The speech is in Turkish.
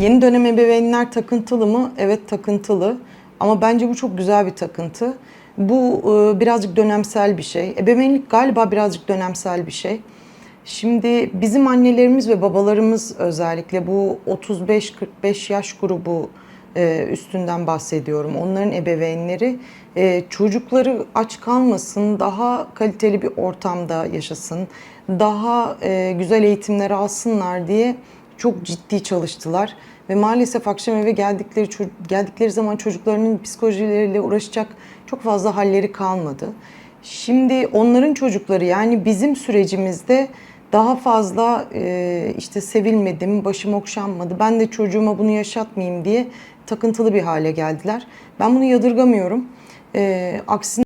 Yeni dönem ebeveynler takıntılı mı? Evet takıntılı. Ama bence bu çok güzel bir takıntı. Bu e, birazcık dönemsel bir şey. Ebeveynlik galiba birazcık dönemsel bir şey. Şimdi bizim annelerimiz ve babalarımız özellikle bu 35-45 yaş grubu e, üstünden bahsediyorum. Onların ebeveynleri e, çocukları aç kalmasın, daha kaliteli bir ortamda yaşasın, daha e, güzel eğitimler alsınlar diye çok ciddi çalıştılar ve maalesef akşam eve geldikleri geldikleri zaman çocuklarının psikolojileriyle uğraşacak çok fazla halleri kalmadı. Şimdi onların çocukları yani bizim sürecimizde daha fazla e, işte sevilmedim, başım okşanmadı, ben de çocuğuma bunu yaşatmayayım diye takıntılı bir hale geldiler. Ben bunu yadırgamıyorum. E, aksine